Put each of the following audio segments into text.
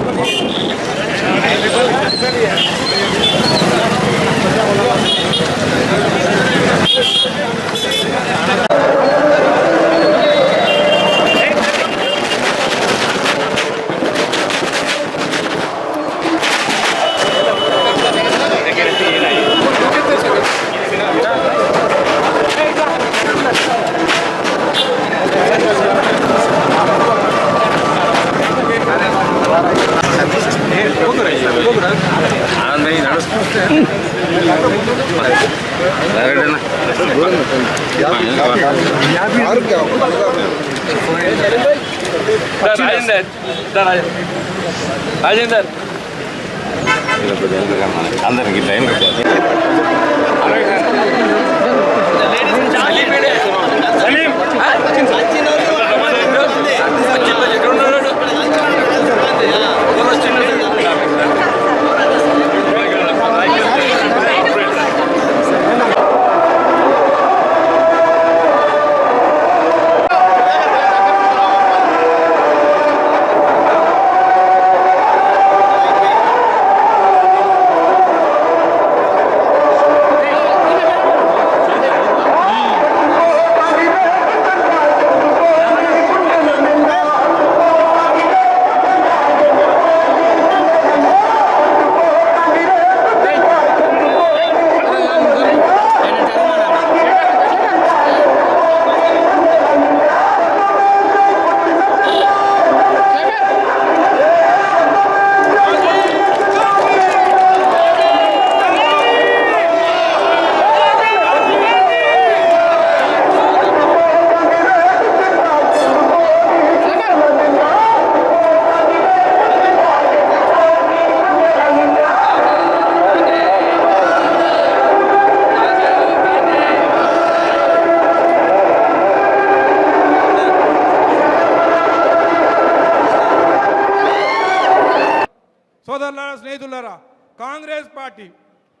రాజేందర్ రాజేందర్. అందరికి లైన్ సలీం. స్నేహితులారా కాంగ్రెస్ పార్టీ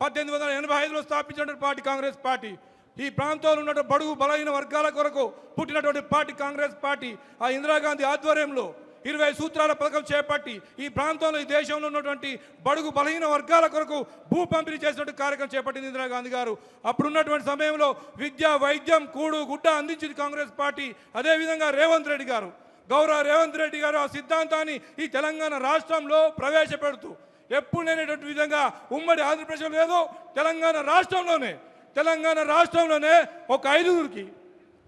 పద్దెనిమిది వందల ఎనభై ఐదులో స్థాపించినటువంటి పార్టీ కాంగ్రెస్ పార్టీ ఈ ప్రాంతంలో ఉన్న బడుగు బలహీన వర్గాల కొరకు పుట్టినటువంటి పార్టీ కాంగ్రెస్ పార్టీ ఆ ఇందిరాగాంధీ ఆధ్వర్యంలో ఇరవై సూత్రాల పథకం చేపట్టి ఈ ప్రాంతంలో ఈ దేశంలో ఉన్నటువంటి బడుగు బలహీన వర్గాల కొరకు భూ పంపిణీ చేసినట్టు కార్యక్రమం చేపట్టింది ఇందిరాగాంధీ గారు. అప్పుడున్నటువంటి సమయంలో విద్య వైద్యం కూడు గుడ్డ అందించింది కాంగ్రెస్ పార్టీ అదేవిధంగా రేవంత్ రెడ్డి గారు. గౌరవ రేవంత్ రెడ్డి గారు ఆ సిద్ధాంతాన్ని ఈ తెలంగాణ రాష్ట్రంలో ప్రవేశపెడుతూ ఎప్పుడు లేనటువంటి విధంగా ఉమ్మడి ఆంధ్రప్రదేశ్లో లేదు తెలంగాణ రాష్ట్రంలోనే. తెలంగాణ రాష్ట్రంలోనే ఒక ఐదుగురికి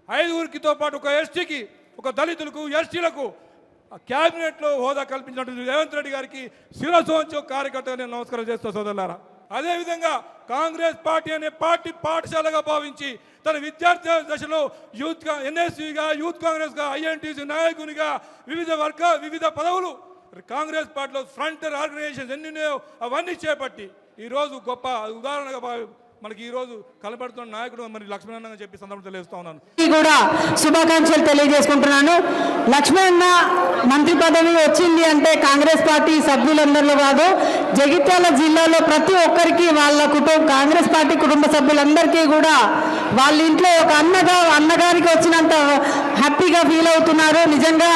ఐదుగురికితో పాటు ఒక ఎస్టీకి ఒక దళితులకు ఎస్టీలకు క్యాబినెట్లో హోదా కల్పించినటువంటి రేవంత్ రెడ్డి గారికి శిరసోంచు కార్యకర్తగా నేను నమస్కారం చేస్తా సోదరులారా. అదేవిధంగా కాంగ్రెస్ పార్టీ అనే పార్టీ పాఠశాలగా భావించి తన విద్యార్థి దశలో యూత్గా ఎన్ఎస్సీగా యూత్ కాంగ్రెస్గా ఐఎన్టీసీ నాయకునిగా వివిధ వర్గ వివిధ పదవులు కాంగ్రెస్ పార్టీలో ఫ్రంటర్ ఆర్గనైజేషన్స్ ఎన్ని ఉన్నాయో అవన్నీ చేపట్టి ఈరోజు గొప్ప ఉదాహరణగా మనకి మనకి ఈరోజు కనబడుతున్న నాయకుడు మరి లక్ష్మణ్ చెప్పి సందర్భం తెలియజేస్తా ఉన్నాను. కూడా శుభాకాంక్షలు తెలియజేసుకుంటున్నాను. లక్ష్మణ మంత్రి పదవి వచ్చింది అంటే కాంగ్రెస్ పార్టీ సభ్యులందరిలో కాదు జగిత్యాల జిల్లాలో ప్రతి ఒక్కరికి వాళ్ళ కుటుంబ కాంగ్రెస్ పార్టీ కుటుంబ సభ్యులందరికీ కూడా వాళ్ళ ఇంట్లో ఒక అన్నగా అన్నగారికి వచ్చినంత హ్యాపీగా ఫీల్ అవుతున్నారు. నిజంగా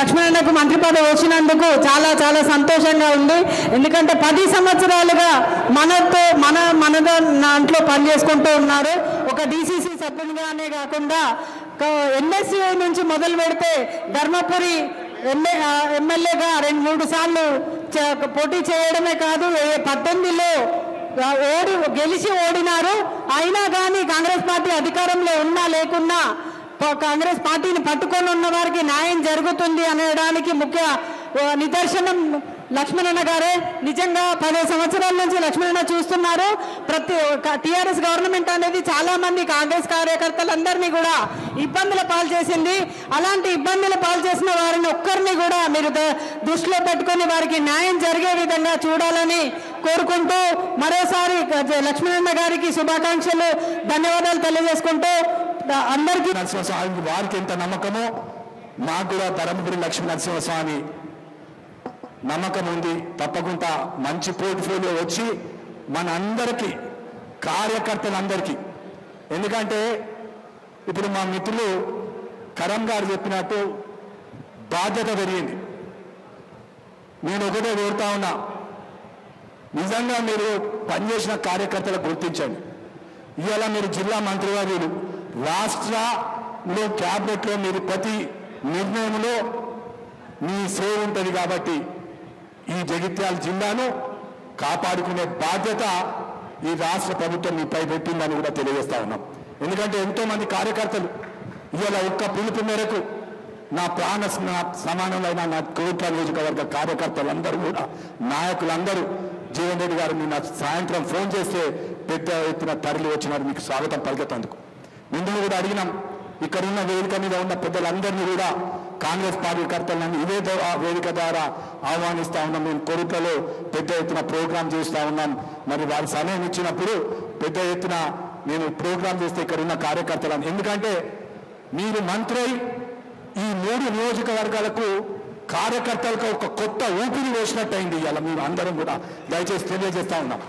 లక్ష్మణ నాకు మంత్రి పదవి వచ్చినందుకు చాలా చాలా సంతోషంగా ఉంది. ఎందుకంటే పది సంవత్సరాలుగా మనతో మన మన దాంట్లో పనిచేసుకుంటూ ఉన్నారు. ఒక డీసీసీ సభ్యునిగానే కాకుండా ఎన్ఎస్సీ నుంచి మొదలు పెడితే ధర్మపురి ఎమ్మె ఎమ్మెల్యేగా రెండు మూడు సార్లు పోటీ చేయడమే కాదు పద్దెనిమిదిలో ఓడి గెలిచి ఓడినారు. అయినా కానీ కాంగ్రెస్ పార్టీ అధికారంలో ఉన్నా లేకున్నా కాంగ్రెస్ పార్టీని పట్టుకొని ఉన్న వారికి న్యాయం జరుగుతుంది అనడానికి ముఖ్య నిదర్శనం లక్ష్మణన్న గారే. నిజంగా పది సంవత్సరాల నుంచి లక్ష్మణన్న చూస్తున్నారు. ప్రతి టిఆర్ఎస్ గవర్నమెంట్ అనేది చాలా మంది కాంగ్రెస్ కార్యకర్తలందరినీ కూడా ఇబ్బందుల పాలు చేసింది. అలాంటి ఇబ్బందుల పాలు చేసిన వారిని ఒక్కరిని కూడా మీరు దృష్టిలో పెట్టుకొని వారికి న్యాయం జరిగే విధంగా చూడాలని కోరుకుంటూ మరోసారి లక్ష్మణన్న గారికి శుభాకాంక్షలు ధన్యవాదాలు తెలియజేసుకుంటూ అందరికీ నరసింహస్వామి వారికి ఎంత నమ్మకమో మాకు కూడా ధర్మపురి లక్ష్మీ నరసింహస్వామి నమ్మకం ఉంది. తప్పకుండా మంచి పోర్ట్ఫోలియో వచ్చి మన అందరికీ కార్యకర్తలందరికీ. ఎందుకంటే ఇప్పుడు మా మిత్రులు కరం గారు చెప్పినట్టు బాధ్యత పెరిగింది. నేను ఒకటే కోరుతా ఉన్నా నిజంగా మీరు పనిచేసిన కార్యకర్తలు గుర్తించండి. ఇవాళ మీరు జిల్లా మంత్రివర్యులు రాష్ట్రంలో క్యాబినెట్లో మీరు ప్రతి నిర్ణయంలో మీ సేవ ఉంటుంది కాబట్టి ఈ జగిత్యాల జిల్లాను కాపాడుకునే బాధ్యత ఈ రాష్ట్ర ప్రభుత్వం మీపై పెట్టిందని కూడా తెలియజేస్తా ఉన్నాం. ఎందుకంటే ఎంతోమంది కార్యకర్తలు ఇవాళ ఒక్క పిలుపు మేరకు నా ప్రాణ సమానమైన నా కోట్ల నియోజకవర్గ కార్యకర్తలందరూ కూడా నాయకులందరూ జీవన్ రెడ్డి గారు నిన్న సాయంత్రం ఫోన్ చేస్తే పెద్ద ఎత్తున తరలి వచ్చినారు మీకు స్వాగతం పలికేతందుకు ముందు కూడా అడిగినాం ఇక్కడ ఉన్న వేదిక మీద ఉన్న పెద్దలందరినీ కూడా కాంగ్రెస్ కార్యకర్తలను ఇదే దో- ఆ వేదిక ద్వారా ఆహ్వానిస్తా ఉన్నాం. మేము కొరుట్లలో పెద్ద ఎత్తున ప్రోగ్రాం చేస్తా ఉన్నాం. మరి వారి సమయం ఇచ్చినప్పుడు పెద్ద ఎత్తున నేను ప్రోగ్రాం చేస్తే ఇక్కడ ఉన్న కార్యకర్తలను. ఎందుకంటే మీరు మంత్రి ఈ మూడు నియోజకవర్గాలకు కార్యకర్తలకు ఒక కొత్త ఊపిరి వేసినట్టయింది ఇవాళ మీరు అందరం కూడా. దయచేసి తెలియజేస్తా ఉన్నాం.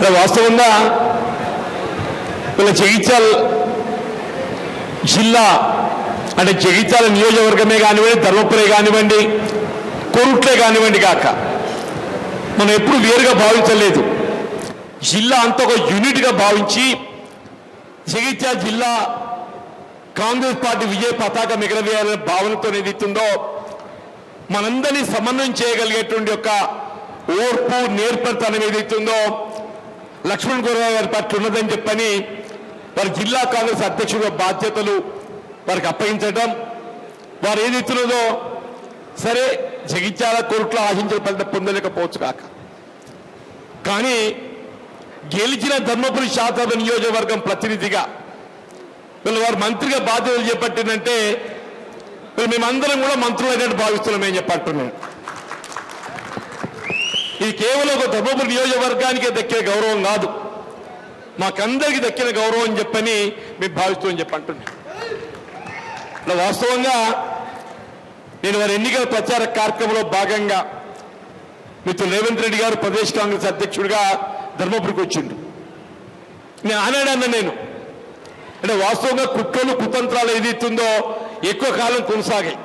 ఇలా వాస్తవంగా ఇలా చేయించాలి జిల్లా అంటే జగిత్యాల నియోజకవర్గమే కానివ్వండి ధర్మపురే కానివ్వండి కొరుట్లే కానివ్వండి కాక మనం ఎప్పుడు వేరుగా భావించలేదు. జిల్లా అంతా ఒక యూనిట్గా భావించి జగిత్యాల జిల్లా కాంగ్రెస్ పార్టీ విజయ పతాకం ఎగరవేయాలనే భావనతో ఏదైతుందో మనందరినీ సమన్వయం చేయగలిగేటువంటి యొక్క ఓర్పు నేర్పరితనం ఏదైతుందో లక్ష్మణ్ గురరావు గారి పట్ల ఉన్నదని చెప్పని వారి జిల్లా కాంగ్రెస్ అధ్యక్షుడు బాధ్యతలు వారికి అప్పగించడం వారు ఏదైతున్నదో సరే జగిత్యాల కోర్టులో ఆశించే ఫలితం పొందలేకపోవచ్చు కాక. కానీ గెలిచిన ధర్మపురి శాసన నియోజకవర్గం ప్రతినిధిగా వీళ్ళు వారు మంత్రిగా బాధ్యతలు చేపట్టిందంటే వీళ్ళు మేమందరం కూడా మంత్రులు అయినట్టు భావిస్తున్నాం ఏం ఇది కేవలం ఒక ధర్మపురి నియోజకవర్గానికి దక్కే గౌరవం కాదు. మాకందరికి దక్కిన గౌరవం అని చెప్పని మేము భావిస్తామని చెప్పి అంటున్నాం. వాస్తవంగా నేను వారి ఎన్నికల ప్రచార కార్యక్రమంలో భాగంగా మీతో రేవంత్ రెడ్డి గారు ప్రదేశ్ కాంగ్రెస్ అధ్యక్షుడిగా ధర్మపురికి వచ్చిండు నేను ఆనాడన్న నేను. అంటే వాస్తవంగా కుట్రలు కుతంత్రాలు ఏదైతుందో ఎక్కువ కాలం కొనసాగాయి.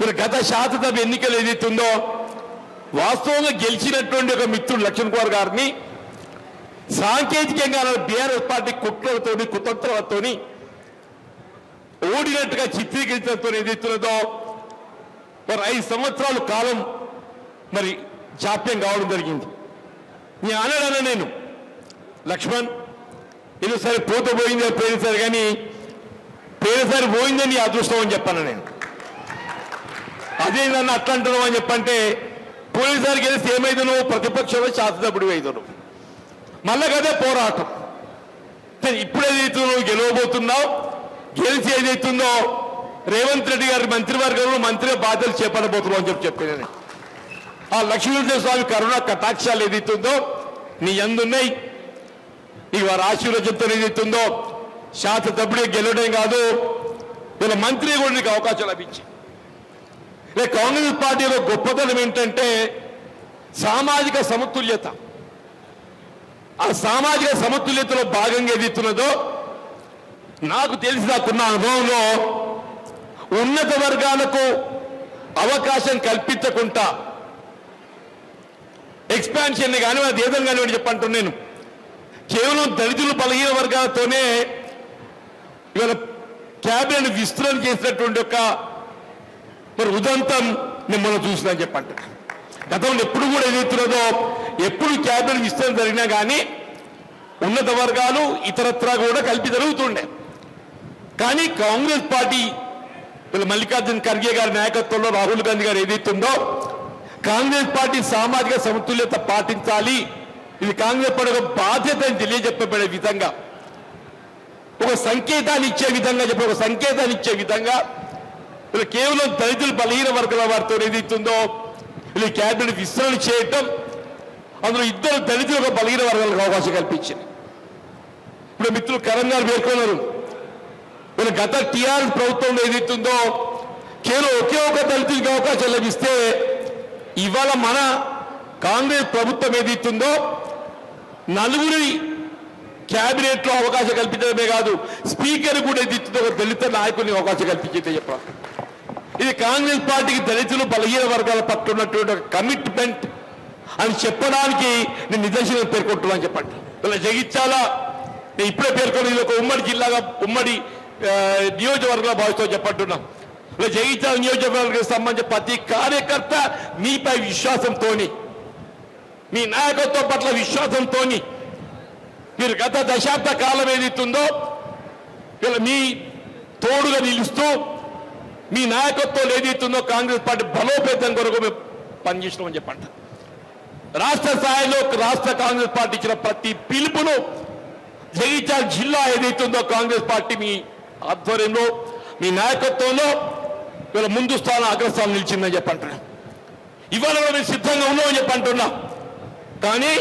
మరి గత శాసనసభ ఎన్నికలు ఏదైతుందో వాస్తవంగా గెలిచినటువంటి ఒక మిత్రుడు లక్ష్మణ్ కుమార్ గారిని సాంకేతికంగా బీఆర్ఎస్ పార్టీ కుట్రలతో కుతంత్రాలతో ఓడినట్టుగా చిత్రీకరించడంతో ఏదైతున్నదో మరి ఐదు సంవత్సరాల కాలం మరి జాప్యం కావడం జరిగింది. నేను అనడాను నేను లక్ష్మణ్ ఇది సరే పోతే పోయింది పోయినసారి కానీ పోయినసారి పోయిందని అదృష్టం అని చెప్పాను నేను. అదే నన్ను అట్లా అంటున్నావు అని చెప్పంటే పోయినసారి గెలిస్తే ఏమైందో ప్రతిపక్షంలో శాసనసభ్యుడు అయిదను మళ్ళా కదే పోరాటం. సరే, ఇప్పుడు ఏదైతే నువ్వు గెలవబోతున్నావు గెలిచి ఏదైతుందో రేవంత్ రెడ్డి గారి మంత్రివర్గంలో మంత్రిగా బాధ్యతలు చేపట్టబోతున్నావు అని చెప్పి చెప్పాను నేను. ఆ లక్ష్మీనరసింహ స్వామి కరుణ కటాక్షాలు ఏదైతుందో నీ ఎందున్నాయి నీకు వారి ఆశీర్వచంతో ఏదైతుందో శాసనసభ్యుడిగా గెలవడం కాదు వీళ్ళ మంత్రి కూడా నీకు అవకాశం లభించింది. కాంగ్రెస్ పార్టీలో గొప్పతనం ఏంటంటే సామాజిక సమతుల్యత. ఆ సామాజిక సమతుల్యతలో భాగంగా ఏదైతున్నదో నాకు తెలిసి నాకున్న అనుభవంలో ఉన్నత వర్గాలకు అవకాశం కల్పించకుండా ఎక్స్పాన్షన్ కానీ అది ఏదని కానీ చెప్పంటున్నాను నేను. కేవలం దళితులు బలహీన వర్గాలతోనే ఇవాళ క్యాబినెట్ విస్తరణ చేసినటువంటి ఒక మరి ఉదంతం నేను మనం చూసినా చెప్పంట గతంలో ఎప్పుడు కూడా ఎదుగుతున్నదో ఎప్పుడు క్యాబినెట్ విస్తరణ జరిగినా కానీ ఉన్నత వర్గాలు ఇతరత్రా కూడా కలిపి జరుగుతుండే. కానీ కాంగ్రెస్ పార్టీ వీళ్ళ మల్లికార్జున ఖర్గే గారి నాయకత్వంలో రాహుల్ గాంధీ గారు ఏదైతుందో కాంగ్రెస్ పార్టీ సామాజిక సమతుల్యత పాటించాలి. ఇది కాంగ్రెస్ పార్టీ ఒక బాధ్యత అని తెలియజెప్పబడే విధంగా ఒక సంకేతాన్ని ఇచ్చే విధంగా చెప్పి ఒక సంకేతాన్ని ఇచ్చే విధంగా వీళ్ళు కేవలం దళితులు బలహీన వర్గాల వారితో ఏదైతుందో వీళ్ళు క్యాబినెట్ విస్తరణ చేయటం అందులో ఇద్దరు దళితులు ఒక బలహీన వర్గాలకు అవకాశం కల్పించింది. ఇప్పుడు మిత్రులు కరణ్ గారు పేర్కొన్నారు. వీళ్ళు గత టీఆర్ ప్రభుత్వంలో ఏదైతుందో కేవలం ఒకే ఒక దళితుడికి అవకాశం లభిస్తే ఇవాళ మన కాంగ్రెస్ ప్రభుత్వం ఏదైతుందో నలుగురి క్యాబినెట్లో అవకాశం కల్పించడమే కాదు స్పీకర్ కూడా ఏదైతుందో ఒక దళిత నాయకుడిని అవకాశం కల్పించిందే చెప్పాలి ఇది కాంగ్రెస్ పార్టీకి దళితులు బలహీన వర్గాల పట్ల ఉన్నటువంటి కమిట్మెంట్ అని చెప్పడానికి నేను నిదర్శనం పేర్కొంటున్నాను చెప్పండి. ఇలా జగిత్యాల నేను ఇప్పుడే పేర్కొని ఇది ఒక ఉమ్మడి జిల్లాగా ఉమ్మడి నియోజకవర్గంలో భావిస్తూ చెప్పంటున్నాం. ఇలా జగిత్యాల నియోజకవర్గానికి సంబంధించిన ప్రతి కార్యకర్త మీపై విశ్వాసంతోని మీ నాయకత్వం పట్ల విశ్వాసంతోని మీరు గత దశాబ్ద కాలం ఏదైతుందో ఇలా మీ తోడుగా నిలుస్తూ మీ నాయకత్వం ఏదైతుందో కాంగ్రెస్ పార్టీ బలోపేతం కొరకు మేము పనిచేసినామని చెప్పండి రాష్ట్ర స్థాయిలో రాష్ట్ర కాంగ్రెస్ పార్టీ ఇచ్చిన ప్రతి పిలుపును జగిత్యాల జిల్లా ఏదైతుందో కాంగ్రెస్ పార్టీ మీ ఆధ్వర్యంలో మీ నాయకత్వంలో వీళ్ళ ముందు స్థానం అగ్రస్థానం నిలిచిందని చెప్పంటున్నా. ఇవాళ కూడా మేము సిద్ధంగా ఉన్నామని చెప్పంటున్నా. కానీ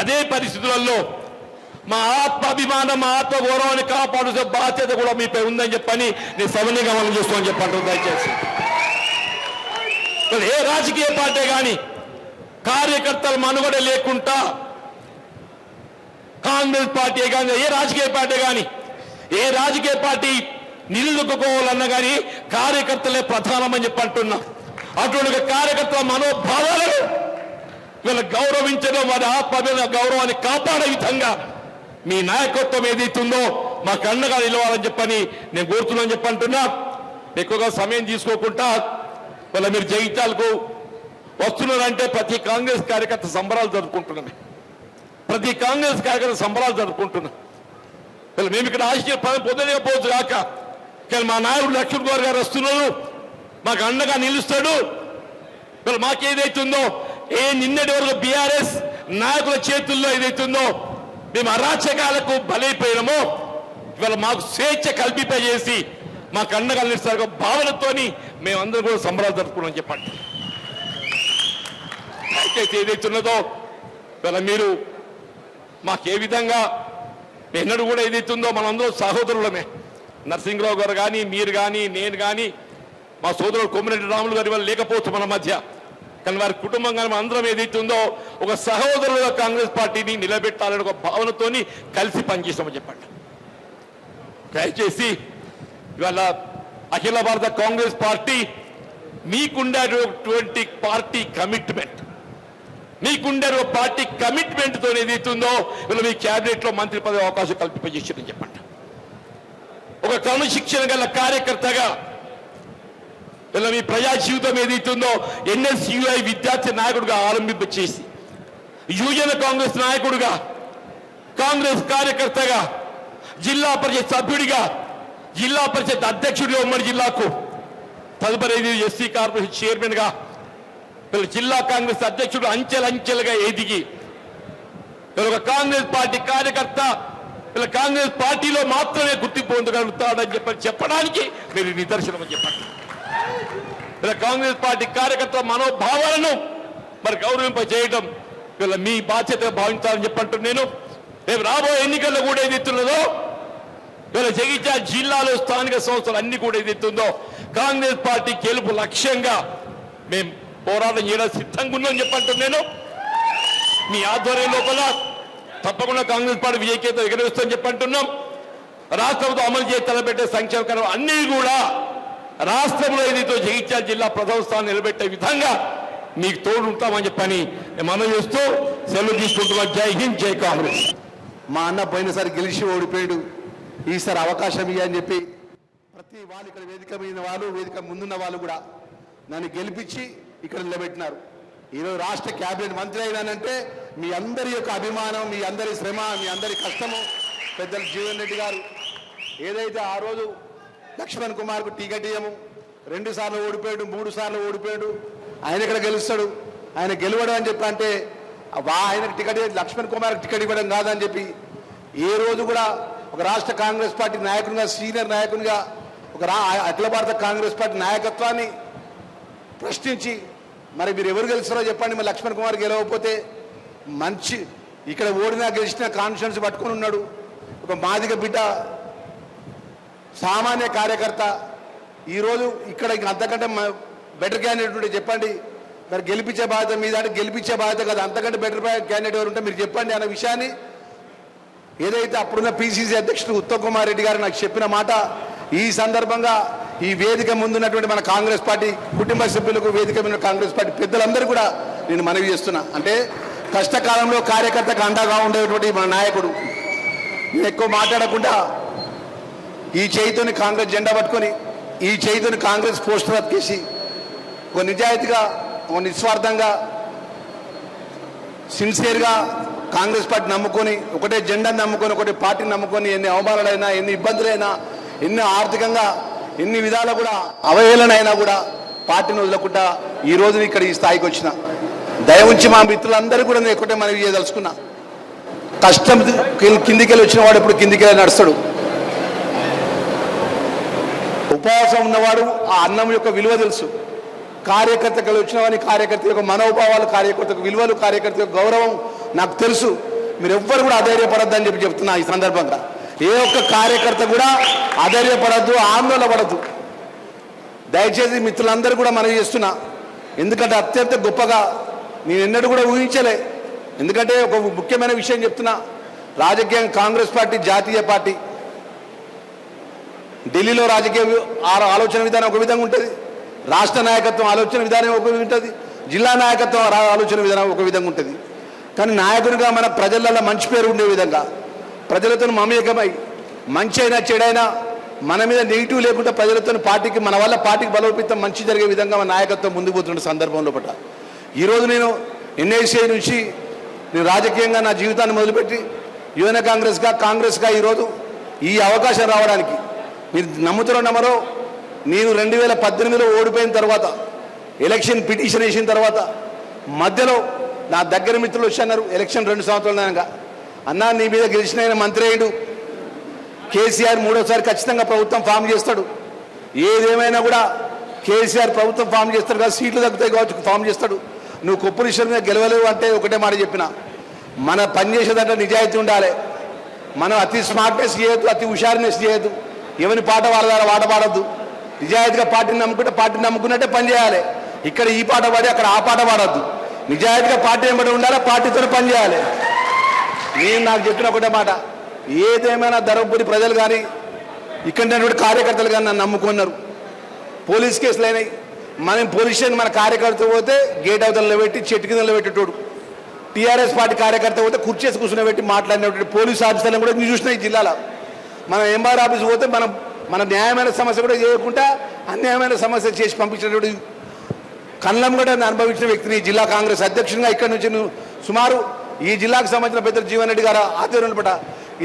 అదే పరిస్థితులలో మా ఆత్మాభిమానం మా ఆత్మ గౌరవాన్ని కాపాడుసే బాధ్యత కూడా మీపై ఉందని చెప్పని నేను సవనీగా మనం చేస్తామని చెప్పంటారు దయచేసి. ఏ రాజకీయ పార్టీ కానీ కార్యకర్తల మనుగడ లేకుండా కాంగ్రెస్ పార్టీ కానీ ఏ రాజకీయ పార్టీ కానీ ఏ రాజకీయ పార్టీ నిలదొక్కుకోవాలన్నా కానీ కార్యకర్తలే ప్రధానమని చెప్పి అంటున్నా. అటువంటి కార్యకర్తల మనోభావాలను వీళ్ళ గౌరవించడం వారి ఆత్మీయ గౌరవాన్ని కాపాడే విధంగా మీ నాయకత్వం ఏదైతుందో మాకు కన్నగా నిలవాలని చెప్పని నేను కోరుతున్నాను చెప్పి అంటున్నా. ఎక్కువగా సమయం తీసుకోకుండా వాళ్ళ మీరు జగిత్యాలకు వస్తున్నారంటే ప్రతి కాంగ్రెస్ కార్యకర్త సంబరాలు జరుపుకుంటున్నామే ప్రతి కాంగ్రెస్ కార్యకర్త సంబరాలు జరుపుకుంటున్నాం మేము ఇక్కడ ఆశ పొందలేకపోవచ్చు కాక. కానీ మా నాయకుడు లక్ష్మణ్ కుమార్ గారు వస్తున్నారు. మాకు అండగా నిలుస్తాడు. మరి మాకేదైతుందో ఏ నిన్నటి వరకు బీఆర్ఎస్ నాయకుల చేతుల్లో ఏదైతుందో మేము అరాచకాలకు బలైపోయినామో ఇవాళ మాకు స్వేచ్ఛ కల్పింపజేసి మాకు అండగా నిలుస్తారు భావనతోని మేమందరం కూడా సంబరాలు జరుపుకున్నాం చెప్పండి. దయచేసి ఏదైతున్నదో ఇవాళ మీరు మాకు ఏ విధంగా ఎన్నడూ కూడా ఏదైతుందో మనందరం సహోదరులమే. నరసింహరావు గారు కానీ మీరు కానీ నేను కానీ మా సోదరుడు కొమ్మిరెడ్డి రాములు గారి వల్ల లేకపోవచ్చు మన మధ్య. కానీ వారి కుటుంబం కానీ అందరం ఏదైతుందో ఒక సహోదరులుగా కాంగ్రెస్ పార్టీని నిలబెట్టాలని ఒక భావనతోని కలిసి పనిచేస్తామని చెప్పండి. దయచేసి ఇవాళ అఖిల భారత కాంగ్రెస్ పార్టీ మీకుండేటువంటి పార్టీ కమిట్మెంట్. మీకుండే పార్టీ కమిట్మెంట్తో ఏదైతుందో వీళ్ళు మీ క్యాబినెట్లో మంత్రి పదవి అవకాశం కల్పింపజేసారని చెప్పండి ఒక క్రమశిక్షణ గల కార్యకర్తగా వీళ్ళ మీ ప్రజా జీవితం ఏదైతుందో ఎన్ఎస్యుఐ విద్యార్థి నాయకుడిగా ఆరంభింప చేసి యువజన కాంగ్రెస్ నాయకుడిగా కాంగ్రెస్ కార్యకర్తగా జిల్లా పరిషత్ సభ్యుడిగా జిల్లా పరిషత్ అధ్యక్షుడిగా ఉమ్మడి జిల్లాకు. తదుపరి ఎస్సీ కార్పొరేషన్ చైర్మన్గా వీళ్ళ జిల్లా కాంగ్రెస్ అధ్యక్షుడు అంచెలంచెలుగా ఎదిగి వీళ్ళ ఒక కాంగ్రెస్ పార్టీ కార్యకర్త వీళ్ళ కాంగ్రెస్ పార్టీలో మాత్రమే గుర్తింపు పొందగలుగుతాడని చెప్పి చెప్పడానికి మీరు నిదర్శనం అని చెప్పండి. వీళ్ళ కాంగ్రెస్ పార్టీ కార్యకర్త మనోభావాలను మరి గౌరవింప చేయడం వీళ్ళ మీ బాధ్యతగా భావించాలని చెప్పంటూ నేను. రేపు రాబోయే ఎన్నికల్లో కూడా ఏది వీళ్ళ జగిత్యాల జిల్లాలో స్థానిక సంస్థలు అన్ని కూడా ఏదైతుందో కాంగ్రెస్ పార్టీ గెలుపు లక్ష్యంగా మేము పోరాటం చేయడానికి సిద్ధంగా ఉందని చెప్పంటూ నేను. మీ ఆధ్వర్యం లోపల తప్పకుండా కాంగ్రెస్ పార్టీ విజయకేత ఎగరవేస్తుందని చెప్పంటున్నాం. రాష్ట్రంతో అమలు చేసి తలపెట్టే సంక్షేమ అన్నీ అన్ని కూడా రాష్ట్రంలో ఏదైతే జగిత్యాల జిల్లా ప్రథమ స్థానం నిలబెట్టే విధంగా మీకు తోడు ఉంటామని చెప్పని మనం చేస్తూ సెలవు తీసుకుంటున్నాం. జై హింద్ జై కాంగ్రెస్. మా అన్న పోయినసారి గెలిచి ఓడిపోయాడు. ఈసారి అవకాశం ఇయ్యని చెప్పి ప్రతి వాళ్ళు ఇక్కడ వేదిక మీద వాళ్ళు వేదిక ముందున్న వాళ్ళు కూడా నన్ను గెలిపించి ఇక్కడ నిలబెట్టినారు. ఈరోజు రాష్ట్ర క్యాబినెట్ మంత్రి అయినానంటే మీ అందరి యొక్క అభిమానం మీ అందరి శ్రమ మీ అందరి కష్టము పెద్దలు జీవన్ రెడ్డి గారు. ఏదైతే ఆ రోజు లక్ష్మణ్ కుమార్కు టికెట్ ఇయ్యము రెండు సార్లు ఓడిపోయాడు మూడు సార్లు ఓడిపోయాడు ఆయన ఇక్కడ గెలుస్తాడు ఆయన గెలవడం అని చెప్పి అంటే వా- ఆయనకు టికెట్ లక్ష్మణ్ కుమార్కి టికెట్ ఇవ్వడం కాదని చెప్పి ఏ రోజు కూడా ఒక రాష్ట్ర కాంగ్రెస్ పార్టీ నాయకునిగా సీనియర్ నాయకునిగా ఒక రా అఖిల భారత కాంగ్రెస్ పార్టీ నాయకత్వాన్ని ప్రశ్నించి మరి మీరు ఎవరు గెలుస్తారో చెప్పండి. మరి లక్ష్మణ్ కుమార్ గెలవకపోతే మంచి ఇక్కడ ఓడినా గెలిచిన కాన్ఫిడెన్స్ పట్టుకుని ఉన్నాడు. ఒక మాదిక బిడ్డ సామాన్య కార్యకర్త. ఈరోజు ఇక్కడ అంతకంటే బెటర్ క్యాండిడేట్ ఉంటే చెప్పండి. మరి గెలిపించే బాధ్యత మీద అంటే గెలిపించే బాధ్యత కదా. అంతకంటే బెటర్ క్యాండిడేట్ ఎవరు ఉంటే మీరు చెప్పండి అన్న విషయాన్ని. ఏదైతే అప్పుడున్న పిసిసి అధ్యక్షుడు ఉత్తమ్ కుమార్ రెడ్డి గారు నాకు చెప్పిన మాట ఈ సందర్భంగా ఈ వేదిక ముందున్నటువంటి మన కాంగ్రెస్ పార్టీ కుటుంబ సభ్యులకు వేదిక మీద కాంగ్రెస్ పార్టీ పెద్దలందరూ కూడా నేను మనవి చేస్తున్నా. అంటే కష్టకాలంలో కార్యకర్తకు అండగా ఉండేటువంటి మన నాయకుడు. నేను ఎక్కువ మాట్లాడకుండా ఈ చేయితోని కాంగ్రెస్ జెండా పట్టుకొని ఈ చేయితోని కాంగ్రెస్ పోస్టర్ అతికేసి ఒక నిజాయితీగా ఒక నిస్వార్థంగా సిన్సియర్గా కాంగ్రెస్ పార్టీ నమ్ముకొని ఒకటే జెండాని నమ్ముకొని ఒకటే పార్టీని నమ్ముకొని ఎన్ని అవమానాలైనా ఎన్ని ఇబ్బందులైనా ఎన్ని ఆర్థికంగా ఎన్ని విధాలు కూడా అవహేళనైనా కూడా పార్టీని వదలకుండా ఈ రోజు ఇక్కడ ఈ స్థాయికి వచ్చిన. దయ ఉంచి మా మిత్రులందరూ కూడా నేను ఒకటే మనవి చేయదలుచుకున్నా. కష్టం కిందికెళ్ళి వచ్చిన వాడు ఇప్పుడు కిందికెళ్ళి నడుస్తాడు. ఉపవాసం ఉన్నవాడు ఆ అన్నం యొక్క విలువ తెలుసు. కార్యకర్తకు వచ్చిన వాడిని కార్యకర్త యొక్క మనోభావాలు కార్యకర్తకు విలువలు కార్యకర్త యొక్క గౌరవం నాకు తెలుసు. మీరు ఎవ్వరు కూడా అధైర్యపడద్దని చెప్పి చెప్తున్నా ఈ సందర్భంగా. ఏ ఒక్క కార్యకర్త కూడా అధైర్యపడద్దు ఆందోళన పడద్దు దయచేసి మిత్రులందరూ కూడా మనవి చేస్తున్నా. ఎందుకంటే అత్యంత గొప్పగా నేను ఎన్నడూ కూడా ఊహించలే. ఎందుకంటే ఒక ముఖ్యమైన విషయం చెప్తున్నా. రాజకీయం కాంగ్రెస్ పార్టీ జాతీయ పార్టీ. ఢిల్లీలో రాజకీయ ఆ- ఆలోచన విధానం ఒక విధంగా ఉంటుంది. రాష్ట్ర నాయకత్వం ఆలోచన విధానం ఒక విధంగా ఉంటుంది. జిల్లా నాయకత్వం ఆలోచన విధానం ఒక విధంగా ఉంటుంది. కానీ నాయకునిగా మన ప్రజలలో మంచి పేరు ఉండే విధంగా ప్రజలతో మమేకమై మంచి అయినా చెడైనా మన మీద నెగిటివ్ లేకుండా ప్రజలతో పార్టీకి మన వల్ల పార్టీకి బలోపేతం మంచి జరిగే విధంగా మన నాయకత్వం ముందుకు పోతున్న సందర్భంలో పట్ల ఈరోజు నేను ఎన్ఐసిఐ నుంచి నేను రాజకీయంగా నా జీవితాన్ని మొదలుపెట్టి యువన కాంగ్రెస్గా కాంగ్రెస్గా ఈరోజు ఈ అవకాశం రావడానికి మీరు నమ్ముతారో నమ్మరో నేను రెండు వేల పద్దెనిమిదిలో ఓడిపోయిన తర్వాత ఎలక్షన్ పిటిషన్ వేసిన తర్వాత మధ్యలో నా దగ్గర మిత్రులు వచ్చి అన్నారు ఎలక్షన్ రెండు సంవత్సరాలు అనగా అన్నా నీ మీద గెలిచిన ఆయన మంత్రి అయ్యాడు. కేసీఆర్ మూడోసారి ఖచ్చితంగా ప్రభుత్వం ఫామ్ చేస్తాడు. ఏదేమైనా కూడా కేసీఆర్ ప్రభుత్వం ఫామ్ చేస్తాడు కదా సీట్లు తగ్గుతాయి కావచ్చు ఫామ్ చేస్తాడు. నువ్వు కొప్పరిశ్వర మీద గెలవలేవు అంటే ఒకటే మాట చెప్పిన. మన పని చేసేదంటే నిజాయితీ ఉండాలి. మనం అతి స్మార్ట్నెస్ చేయొద్దు అతి హుషారినెస్ చేయొద్దు. ఎవరి పాట పాడదారో పాట పాడద్దు. నిజాయితీగా పార్టీని నమ్ముకుంటే పార్టీని నమ్ముకున్నట్టే పని చేయాలి. ఇక్కడ ఈ పాట పాడి అక్కడ ఆ పాట పాడద్దు. నిజాయితీగా పార్టీ వెంబడి ఉండాలి పార్టీతో పని చేయాలి. నేను నాకు చెప్పిన ఒకటే మాట. ఏదేమైనా ధర్మపురి ప్రజలు కానీ ఇక్కడ కార్యకర్తలు కానీ నన్ను నమ్ముకున్నారు పోలీస్ కేసులు అయినాయి. మనం పోలీస్ స్టేషన్ మన కార్యకర్త పోతే గేట్ అవతల పెట్టి చెట్టు కిందలో పెట్టేటోడు టీఆర్ఎస్ పార్టీ కార్యకర్త పోతే కుర్చేసి కూర్చుని పెట్టి మాట్లాడినటువంటి పోలీస్ ఆఫీసర్లను కూడా మీరు చూసినాయి జిల్లాలో. మనం ఎంఆర్ ఆఫీస్ పోతే మనం మన న్యాయమైన సమస్య కూడా చేయకుండా అన్యాయమైన సమస్య చేసి పంపించినటువంటి కళ్ళం కూడా అనుభవించిన వ్యక్తిని జిల్లా కాంగ్రెస్ అధ్యక్షునిగా ఇక్కడ నుంచి సుమారు ఈ జిల్లాకు సంబంధించిన పెద్ద జీవన్ రెడ్డి గారు ఆధ్వర్యంలో పట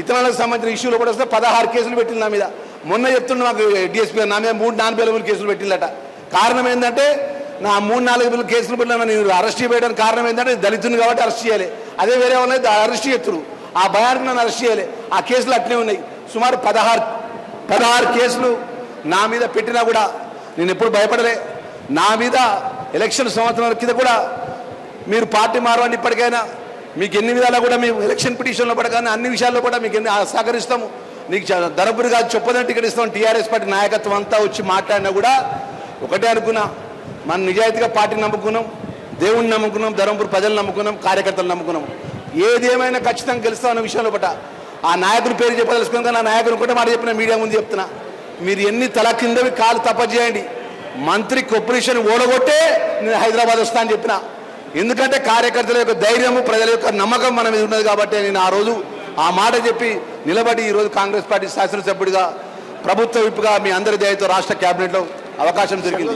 ఇతరులకు సంబంధించిన ఇష్యూలు కూడా వస్తే పదహారు కేసులు పెట్టింది నా మీద. మొన్న చెప్తున్న మాకు డిఎస్పీ నా మీద మూడు నాలుగు వేల మూడు కేసులు పెట్టిందట. కారణం ఏంటంటే నా మూడు నాలుగు వేల కేసులు పెట్టిన నేను అరెస్ట్ చేయడానికి కారణం ఏంటంటే దళితుని కాబట్టి అరెస్ట్ చేయాలి. అదే వేరే వాళ్ళని అరెస్ట్ చేస్తున్నారు ఆ భయానికి నన్ను అరెస్ట్ చేయాలి. ఆ కేసులు అట్లే ఉన్నాయి. సుమారు పదహారు పదహారు కేసులు నా మీద పెట్టినా కూడా నేను ఎప్పుడు భయపడలే. నా మీద ఎలక్షన్ సంవత్సరాల కింద కూడా మీరు పార్టీ మారవండి ఇప్పటికైనా. మీకు ఎన్ని విధాలా కూడా మేము ఎలక్షన్ పిటిషన్లో పడగానే అన్ని విషయాల్లో కూడా మీకు ఎన్ని సహకరిస్తాము. నీకు ధరపురి కాదు చొప్పదని టికెట్ ఇస్తాం. టీఆర్ఎస్ పార్టీ నాయకత్వం అంతా వచ్చి మాట్లాడినా కూడా ఒకటే అనుకున్నా. మనం నిజాయితీగా పార్టీని నమ్ముకున్నాం. దేవుణ్ణి నమ్ముకున్నాం. ధర్మపురి ప్రజలు నమ్ముకున్నాం. కార్యకర్తలు నమ్ముకున్నాం. ఏదేమైనా ఖచ్చితంగా గెలుస్తాం అన్న విషయంలో పట ఆ నాయకుని పేరు చెప్పదలుచుకున్నాక నా నాయకుని కూడా మాట చెప్పిన మీడియా ముందు చెప్తున్నా. మీరు ఎన్ని తల కిందవి కాలు తప్ప చేయండి మంత్రి కొప్పరేషన్ ఓడగొట్టే నేను హైదరాబాద్ వస్తా అని ఎందుకంటే కార్యకర్తల యొక్క ధైర్యము ప్రజల యొక్క నమ్మకం మన మీద ఉన్నది కాబట్టి నేను ఆ రోజు ఆ మాట చెప్పి నిలబడి ఈరోజు కాంగ్రెస్ పార్టీ శాసనసభ్యుడిగా ప్రభుత్వ విప్పుగా మీ అందరి దయతో రాష్ట్ర కేబినెట్లో అవకాశం దొరికింది.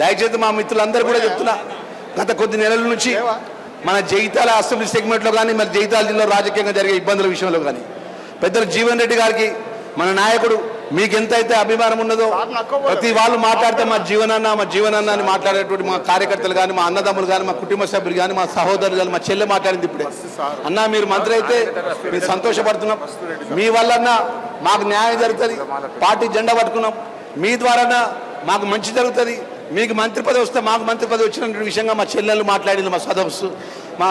దయచేసి మా మిత్రులందరూ కూడా చెప్తున్నా గత కొద్ది నెలల నుంచి మన జైతాల అసెంబ్లీ సెగ్మెంట్లో కానీ మరి జైతాల జిల్లా రాజకీయంగా జరిగే ఇబ్బందుల విషయంలో కానీ పెద్దలు జీవన్ రెడ్డి గారికి మన నాయకుడు మీకు ఎంతైతే అభిమానం ఉన్నదో ప్రతి వాళ్ళు మాట్లాడితే మా జీవనాన్న మా జీవనాన్న అని మాట్లాడేటువంటి మా కార్యకర్తలు కానీ మా అన్నదమ్ములు కానీ మా కుటుంబ సభ్యులు కానీ మా సహోదరులు కానీ మా చెల్లె మాట్లాడింది ఇప్పుడే. అన్న మీరు మంత్రి అయితే మీరు సంతోషపడుతున్నాం. మీ వల్లన్న మాకు న్యాయం జరుగుతుంది పార్టీ జెండా పట్టుకున్నాం. మీ ద్వారా మాకు మంచి జరుగుతుంది. మీకు మంత్రి పదవి వస్తే మాకు మంత్రి పదవి వచ్చినటువంటి విషయంగా మా చెల్లెళ్ళు మాట్లాడింది మా సదస్సు. మా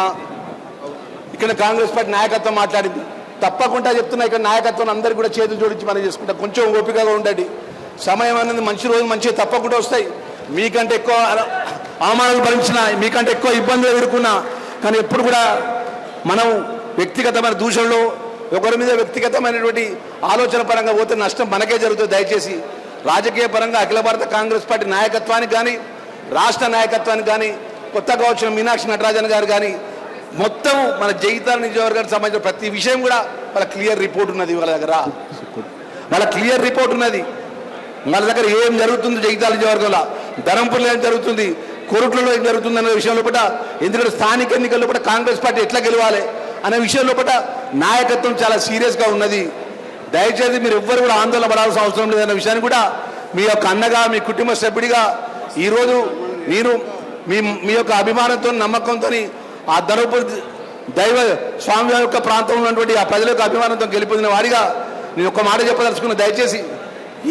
ఇక్కడ కాంగ్రెస్ పార్టీ నాయకత్వం మాట్లాడింది. తప్పకుండా చెప్తున్నా ఇక్కడ నాయకత్వం అందరికీ కూడా చేతులు జోడించి మనం చేసుకుంటా. కొంచెం ఓపికగా ఉండండి. సమయం అనేది మంచి రోజు మంచి తప్పకుండా వస్తాయి. మీకంటే ఎక్కువ అవమానాలు భరించిన మీకంటే ఎక్కువ ఇబ్బందులు ఎదుర్కొన్నా కానీ ఎప్పుడు కూడా మనం వ్యక్తిగతమైన దూషణలో ఒకరి మీద వ్యక్తిగతమైనటువంటి ఆలోచన పరంగా పోతే నష్టం మనకే జరుగుతుంది. దయచేసి రాజకీయ పరంగా అఖిల భారత కాంగ్రెస్ పార్టీ నాయకత్వానికి కానీ రాష్ట్ర నాయకత్వానికి కానీ కొత్తగా వచ్చిన మీనాక్షి నటరాజన్ గారు కానీ మొత్తం మన జగితాల నియోజకవర్గానికి సంబంధించిన ప్రతి విషయం కూడా వాళ్ళ క్లియర్ రిపోర్ట్ ఉన్నది వాళ్ళ దగ్గర. వాళ్ళ క్లియర్ రిపోర్ట్ ఉన్నది. వాళ్ళ దగ్గర ఏం జరుగుతుంది జగితాల నియోజకవర్గంలో ధరంపూర్లో ఏం జరుగుతుంది? కోరుట్లలో ఏం జరుగుతుంది అనే విషయం లోపల ఎందుకంటే స్థానిక ఎన్నికల్లో కూడా కాంగ్రెస్ పార్టీ ఎట్లా గెలవాలి అనే విషయం లోపల నాయకత్వం చాలా సీరియస్గా ఉన్నది. దయచేసి మీరు ఎవ్వరు కూడా ఆందోళన పడాల్సిన అవసరం లేదన్న విషయాన్ని కూడా మీ యొక్క అన్నగా మీ కుటుంబ సభ్యుడిగా ఈరోజు నేను మీ మీ యొక్క అభిమానంతో నమ్మకంతో ఆ ధర్మపురి దైవ స్వామి యొక్క ప్రాంతంలో ఉన్నటువంటి ఆ ప్రజల యొక్క అభిమానంతో గెలిపొందిన వారిగా నేను ఒక మాట చెప్పదలుచుకున్న దయచేసి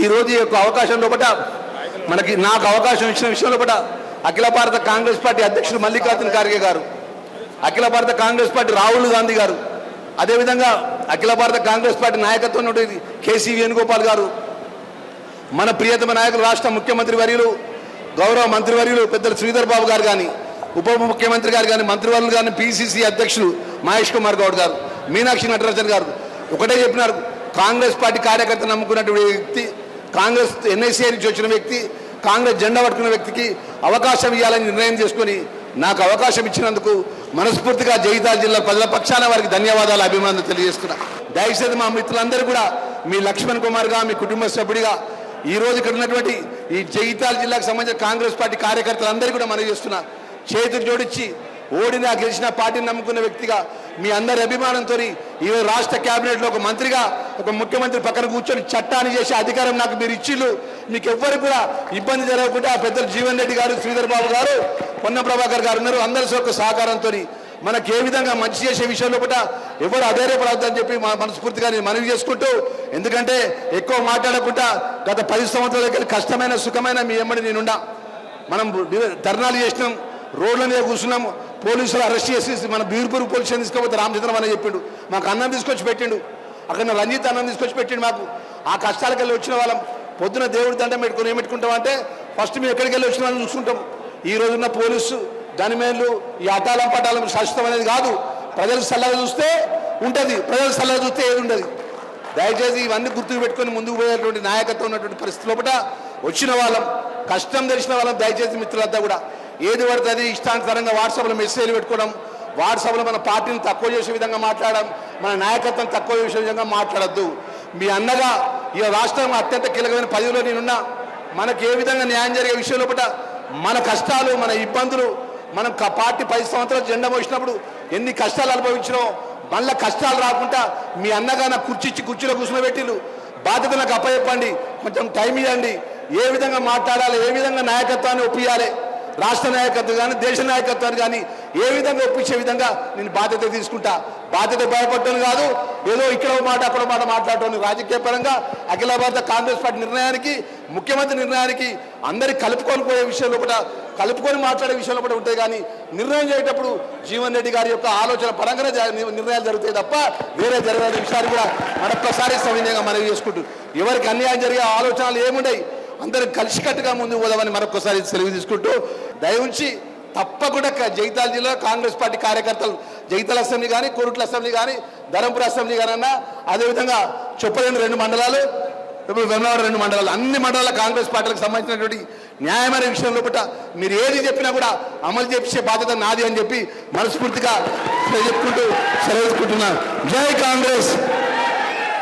ఈ రోజు యొక్క అవకాశం లోపల మనకి నాకు అవకాశం ఇచ్చిన విషయం లోపల అఖిల భారత కాంగ్రెస్ పార్టీ అధ్యక్షుడు మల్లికార్జున ఖార్గే గారు అఖిల భారత కాంగ్రెస్ పార్టీ రాహుల్ గాంధీ గారు అదేవిధంగా అఖిల భారత కాంగ్రెస్ పార్టీ నాయకత్వం కేసీ వేణుగోపాల్ గారు మన ప్రియతమ నాయకులు రాష్ట్ర ముఖ్యమంత్రి వర్యులు గౌరవ మంత్రివర్యులు పెద్దలు శ్రీధర్ బాబు గారు కానీ ఉప ముఖ్యమంత్రి గారు కానీ మంత్రివర్యులు కానీ పిసిసి అధ్యక్షులు మహేష్ కుమార్ గౌడ్ గారు మీనాక్షి నటరాజన్ గారు ఒకటే చెప్పినారు. కాంగ్రెస్ పార్టీ కార్యకర్త నమ్ముకున్నటువంటి వ్యక్తి కాంగ్రెస్ ఎన్ఐసీ నుంచి వచ్చిన వ్యక్తి కాంగ్రెస్ జెండా పట్టుకున్న వ్యక్తికి అవకాశం ఇవ్వాలని నిర్ణయం చేసుకుని నాకు అవకాశం ఇచ్చినందుకు మనస్ఫూర్తిగా జగిత్యాల జిల్లా ప్రజల పక్షాన వారికి ధన్యవాదాలు అభిమానులు తెలియజేస్తున్నా. దయచేసి మా మిత్రులందరూ కూడా మీ లక్ష్మణ్ కుమార్గా మీ కుటుంబ సభ్యుడిగా ఈ రోజు ఇక్కడ ఉన్నటువంటి ఈ జగిత్యాల జిల్లాకు సంబంధించిన కాంగ్రెస్ పార్టీ కార్యకర్తలందరూ కూడా మనవి చేస్తున్నారు చేతులు జోడించి ఓడినా గెలిచిన పార్టీని నమ్ముకున్న వ్యక్తిగా మీ అందరి అభిమానంతో ఈరోజు రాష్ట్ర కేబినెట్లో ఒక మంత్రిగా ఒక ముఖ్యమంత్రి పక్కన కూర్చొని చట్టాన్ని చేసే అధికారం నాకు మీరు ఇచ్చిళ్ళు. మీకు ఎవ్వరు కూడా ఇబ్బంది జరగకుండా పెద్దలు జీవన్ రెడ్డి గారు శ్రీధర్ బాబు గారు పొన్న ప్రభాకర్ గారు ఉన్నారు. అందరి యొక్క సహకారంతో మనకి ఏ విధంగా మంచి చేసే విషయంలో కూడా ఎవరు అధైర్యపడవద్దని చెప్పి మా మనస్ఫూర్తిగా నేను మనవి చేసుకుంటూ ఎందుకంటే ఎక్కువ మాట్లాడకుండా గత పది సంవత్సరాల దగ్గర కష్టమైన సుఖమైన మీ ఎమ్మడి నేనున్నా. మనం ధర్నాలు చేసినాం. రోడ్ల మీద కూర్చున్నాం. పోలీసులు అరెస్ట్ చేసి మన బీర్పూర్ పోలీస్ స్టేషన్ తీసుకపోతే రామచంద్రం అని చెప్పిండు. మాకు అన్నం తీసుకొచ్చి పెట్టిండు. అక్కడ రంజిత్ అన్నం తీసుకొచ్చి పెట్టిండు మాకు. ఆ కష్టాలకు వెళ్ళి వచ్చిన వాళ్ళం. పొద్దున దేవుడి దండం పెట్టుకుని ఏం పెట్టుకుంటాం అంటే ఫస్ట్ మేము ఎక్కడికి వెళ్ళి వచ్చిన వాళ్ళని చూసుకుంటాం. ఈ రోజున్న పోలీసు గనిమేన్లు ఈ అటాలం పటాలం శాశ్వతం అనేది కాదు. ప్రజలు సల్లగా చూస్తే ఉంటుంది. ప్రజలు సల్లగా చూస్తే ఏది ఉండదు. దయచేసి ఇవన్నీ గుర్తుకు పెట్టుకొని ముందుకు పోయేటువంటి నాయకత్వం ఉన్నటువంటి పరిస్థితి లోపల వచ్చిన వాళ్ళం కష్టం తెలిసిన వాళ్ళం దయచేసి మిత్రులంతా కూడా. ఏది పడితే అది ఇష్టానుసారంగా వాట్సాప్లో మెసేజ్లు పెట్టుకోవడం వాట్సాప్లో మన పార్టీని తక్కువ చేసే విధంగా మాట్లాడడం మన నాయకత్వం తక్కువ చేసే విధంగా మాట్లాడద్దు. మీ అన్నగా ఈ రాష్ట్రం అత్యంత కీలకమైన పదవిలో నేనున్నా. మనకు ఏ విధంగా న్యాయం జరిగే విషయంలో లోపల మన కష్టాలు మన ఇబ్బందులు మనం క- పార్టీ పది సంవత్సరాలు జెండా మోసినప్పుడు ఎన్ని కష్టాలు అనుభవించినో మళ్ళీ కష్టాలు రాకుండా మీ అన్నగా నాకు కుర్చిచ్చి కుర్చీలో కూర్చోబెట్టిళ్ళు బాధ్యత నాకు అప్పచెప్పండి. కొంచెం టైం ఇవ్వండి ఏ విధంగా మాట్లాడాలి ఏ విధంగా నాయకత్వాన్ని ఒప్పియాలి రాష్ట్ర నాయకత్వం కానీ దేశ నాయకత్వాన్ని కానీ ఏ విధంగా ఒప్పించే విధంగా నేను బాధ్యత తీసుకుంటా. బాధ్యత భయపడటం కాదు. ఏదో ఇక్కడ మాట అక్కడ మాట మాట్లాడటం రాజకీయ పరంగా అఖిల భారత కాంగ్రెస్ పార్టీ నిర్ణయానికి ముఖ్యమంత్రి నిర్ణయానికి అందరి కలుపుకొని పోయే విషయంలో కూడా కలుపుకొని మాట్లాడే విషయంలో కూడా ఉంటుంది కానీ నిర్ణయం చేసేటప్పుడు జీవన్ రెడ్డి గారి యొక్క ఆలోచన పరంగానే నిర్ణయాలు జరుగుతాయి తప్ప వేరే జరగని విషయాలు కూడా మరొక్కసారి సవినయంగా మనవి చేసుకుంటూ. ఎవరికి అన్యాయం జరిగే ఆలోచనలు ఏముండయి? అందరం కలిసికట్టుగా ముందుకు పోదామని మరొకసారి సెలవు తీసుకుంటూ దయవుంచి తప్పకుండా జగితాల జిల్లా కాంగ్రెస్ పార్టీ కార్యకర్తలు జగితాల అసెంబ్లీ కానీ కోరుట్ల అసెంబ్లీ కానీ ధర్మపుర అసెంబ్లీ కానీ అన్న అదేవిధంగా చెప్పలేని రెండు మండలాలు ఇప్పుడు వెమ్మవాడ రెండు మండలాలు అన్ని మండలాల కాంగ్రెస్ పార్టీలకు సంబంధించినటువంటి న్యాయమైన విషయం లోపల మీరు ఏది చెప్పినా కూడా అమలు చేపించే బాధ్యత నాది అని చెప్పి మనస్ఫూర్తిగా చెప్పుకుంటూ సెలవు జై కాంగ్రెస్!